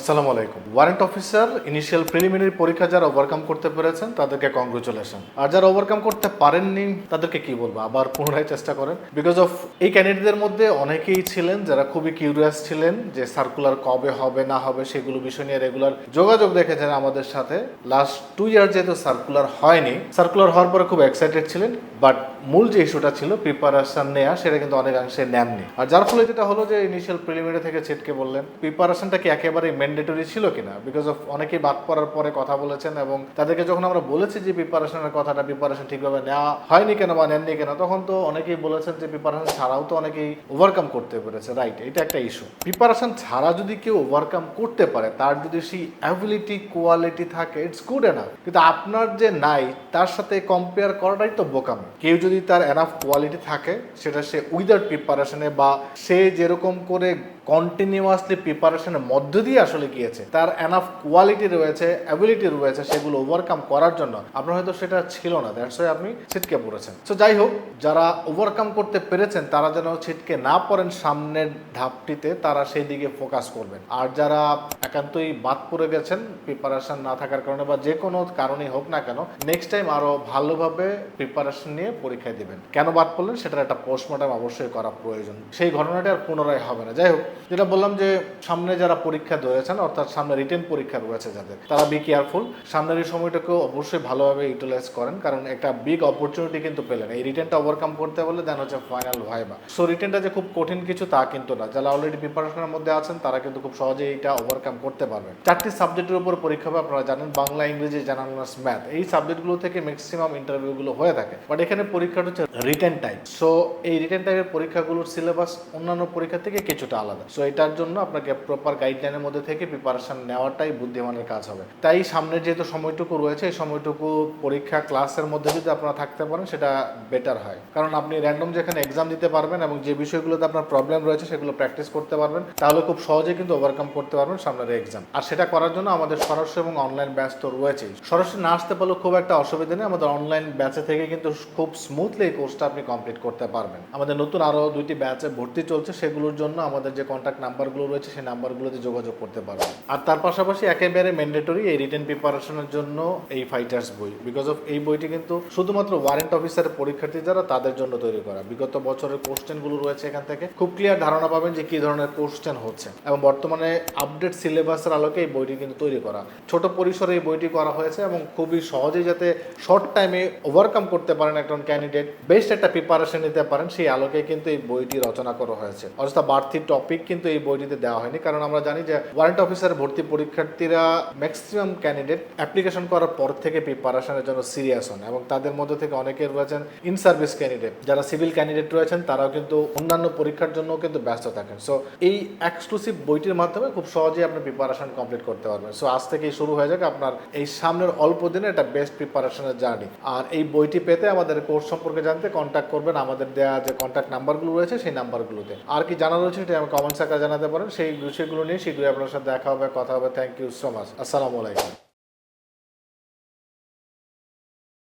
আসসালামু আলাইকুম। Warrant officer initial preliminary পরীক্ষা যারা ওভারকাম করতে পেরেছেন, তাদেরকে কংগ্রেচুলেশন আর যারা ওভারকাম করতে পারেননি, তাদেরকে কি বলব, আবার পুনরায় চেষ্টা করেন। বিকজ অফ এই ক্যান্ডিডেটদের মধ্যে অনেকেই ছিলেন, যারা খুবই কিউরিয়াস ছিলেন যে সার্কুলার কবে হবে, না হবে, সেগুলো বিষয় নিয়ে রেগুলার যোগাযোগ রেখেছেন আমাদের সাথে। লাস্ট টু ইয়ার যেহেতু সার্কুলার হয়নি সার্কুলার হওয়ার পরে খুব এক্সাইটেড ছিলেন বাট মূল যে ইস্যুটা ছিল প্রিপারেশন নেওয়া সেটা কিন্তু অনেকাংশে নেননি। আর যার ফলে যেটা হলো যে ইনিশিয়াল প্রিলিমিনারি থেকে ছিটকে বললেন প্রিপারেশনটা কি একেবারেই ম্যান্ডেটরি ছিল কিনা? বিকজ অফ অনেকেই বাদ পড়ার পরে কথা বলেছেন এবং তাদেরকে যখন আমরা বলেছি যে প্রিপারেশনের কথাটা প্রিপারেশন ঠিকভাবে নেওয়া হয়নি কেন বা নেননি কেন, তখন তো অনেকেই বলেছেন যে প্রিপারেশন ছাড়াও তো অনেকেই ওভারকাম করতে পেরেছে। রাইট এটা একটা ইস্যু প্রিপারেশন ছাড়া যদি কেউ ওভারকাম করতে পারে, তার যদি সেই অ্যাবিলিটি কোয়ালিটি থাকে ইটস গুড এনাফ কিন্তু আপনার যে নাই, তার সাথে কম্পেয়ার করাটাই তো বোকামি। কেউ যদি তার এনাফ কোয়ালিটি থাকে, সেটা সে উইদাউট প্রিপারেশনে বা সে যেরকম করে কন্টিনিউয়াসলি প্রিপারেশনের মধ্য দিয়ে আসলে গিয়েছে তার এনাফ কোয়ালিটি রয়েছে অ্যাবিলিটি রয়েছে সেগুলো ওভারকাম করার জন্য। আপনার হয়তো সেটা ছিল না দ্যাটস ওয়াই আপনি ছিটকে পড়েছেন। সো যাই হোক, যারা ওভারকাম করতে পেরেছেন, তারা যেন ছিটকে না পড়েন, সামনের ধাপটিতে তারা সেই দিকে ফোকাস করবেন। আর যারা একান্তই বাদ পড়ে গেছেন প্রিপারেশন না থাকার কারণে বা যে কোনো কারণেই হোক না কেন নেক্সট টাইম আরও ভালোভাবে প্রিপারেশন নিয়ে পরীক্ষায় দিবেন। কেন বাদ পড়লেন? সেটার একটা পোস্টমর্টম অবশ্যই করা প্রয়োজন। সেই ঘটনাটা আর পুনরায় হবে না। যাই হোক, যেটা বললাম যে সামনে যারা পরীক্ষা ধরেছেন অর্থাৎ সামনে রিটেন পরীক্ষা রয়েছে যাদের। তারা বি কেয়ারফুল সামনের এই সময়টাকেও অবশ্যই ভালোভাবে ইউটিলাইজ করেন, কারণ একটা বিগ অপরচুনিটি কিন্তু পেলেন। এই রিটেনটা ওভারকাম করতে বলে দেন হচ্ছে ফাইনাল ভাইবা সো রিটেনটা যে খুব কঠিন কিছু তা কিন্তু না। যারা অলরেডি প্রিপারেশনের মধ্যে আছেন, তারা কিন্তু খুব সহজেই এটা ওভারকাম করতে পারবেন। চারটি সাবজেক্টের উপর পরীক্ষা হবে, আপনারা জানেন, বাংলা, ইংরেজি জেনারেল ম্যাথ এই সাবজেক্টগুলো থেকে ম্যাক্সিমাম ইন্টারভিউগুলো হয়ে থাকে। বাট এখানে পরীক্ষাটা হচ্ছে রিটেন টাইপ সো এই রিটেন টাইপের পরীক্ষাগুলোর সিলেবাস অন্যান্য পরীক্ষা থেকে কিছুটা আলাদা। সো এটার জন্য আপনাকে প্রপার গাইডলাইনের মধ্যে থেকে প্রিপারেশন নেওয়াটাই বুদ্ধিমানের কাজ হবে। তাই সামনের যেহেতু সময়টুকু রয়েছে, এই সময়টুকু পরীক্ষা ক্লাসের মধ্যে যদি আপনারা থাকতে পারেন, সেটা বেটার হয়। কারণ আপনি র্যান্ডম যেখানে এক্সাম দিতে পারবেন এবং যে বিষয়গুলোতে আপনার প্রবলেম রয়েছে, সেগুলো প্র্যাকটিস করতে পারবেন, তাহলে খুব সহজে কিন্তু ওভারকাম করতে পারবেন সামনের এক্সাম আর সেটা করার জন্য আমাদের সরাসরি এবং অনলাইন ব্যাচ তো রয়েছেই। সরাসরি না আসতে পারলেও খুব একটা অসুবিধা নেই, আমাদের অনলাইন ব্যাচে থেকে কিন্তু খুব স্মুথলি এই কোর্সটা আপনি কমপ্লিট করতে পারবেন। আমাদের নতুন আরও দুইটি ব্যাচে ভর্তি চলছে, সেগুলোর জন্য আমাদের যে কন্ট্যাক্ট নাম্বারগুলো রয়েছে, সেই নাম্বারগুলোতে যোগাযোগ করতে পারবেন আর তার পাশাপাশি একেবারে ম্যান্ডেটরি এই রিটেন প্রিপারেশনের জন্য এই ফাইটার্স বই। বিকজ অফ এই বইটি কিন্তু শুধুমাত্র ওয়ারেন্ট অফিসারের পরীক্ষার্থী যারা তাদের জন্য তৈরি করা। বিগত বছরের কোশ্চেনগুলো রয়েছে এখান থেকে। খুব ক্লিয়ার ধারণা পাবেন যে কি ধরনের কোশ্চেন হচ্ছে। এবং বর্তমানে আপডেট সিলেবাসের আলোকে এই বইটি কিন্তু তৈরি করা। ছোট পরিসরে এই বইটি করা হয়েছে এবং খুবই সহজেই যাতে শর্ট টাইমে ওভারকাম করতে পারেন একজন ক্যান্ডিডেট বেস্ট একটা প্রিপারেশন নিতে পারেন, সেই আলোকে কিন্তু এই বইটি রচনা করা হয়েছে। অর্থাৎ বাড়তি টপিক কিন্তু এই বইটিতে দেওয়া হয়নি। কারণ আমরা জানি যে ওয়ারেন্ট অফিসার ভর্তি পরীক্ষার্থীরা ম্যাক্সিমাম ক্যান্ডিডেট অ্যাপ্লিকেশন করার পর থেকে প্রিপারেশনের জন্য সিরিয়াস হন এবং তাদের মধ্যে থেকে অনেকে রয়েছেন ইন সার্ভিস ক্যান্ডিডেট যারা সিভিল ক্যান্ডিডেট রয়েছেন, তারাও কিন্তু অন্যান্য পরীক্ষার জন্য কিন্তু ব্যস্ত থাকেন। সো এই এক্সক্লুসিভ বইটির মাধ্যমে খুব সহজেই আপনি প্রিপারেশন কমপ্লিট করতে পারবেন। সো আজ থেকেই শুরু হয়ে যাক আপনার এই সামনের অল্প দিনে একটা বেস্ট প্রিপারেশনের জার্নি আর এই বইটি পেতে আমাদের কোর্স সম্পর্কে জানতে কন্ট্যাক্ট করবেন। আমাদের দেওয়া যে কন্ট্যাক্ট নাম্বারগুলো রয়েছে, সেই নাম্বারগুলোতে আর কি জানা রয়েছে, সেটা আমি কমেন্টস আকারে জানাতে পারেন। সেই বিষয়গুলো নিয়ে শীঘ্রই আপনার সাথে দেখা হবে কথা হবে। থ্যাংক ইউ সো মাচ আসসালামু আলাইকুম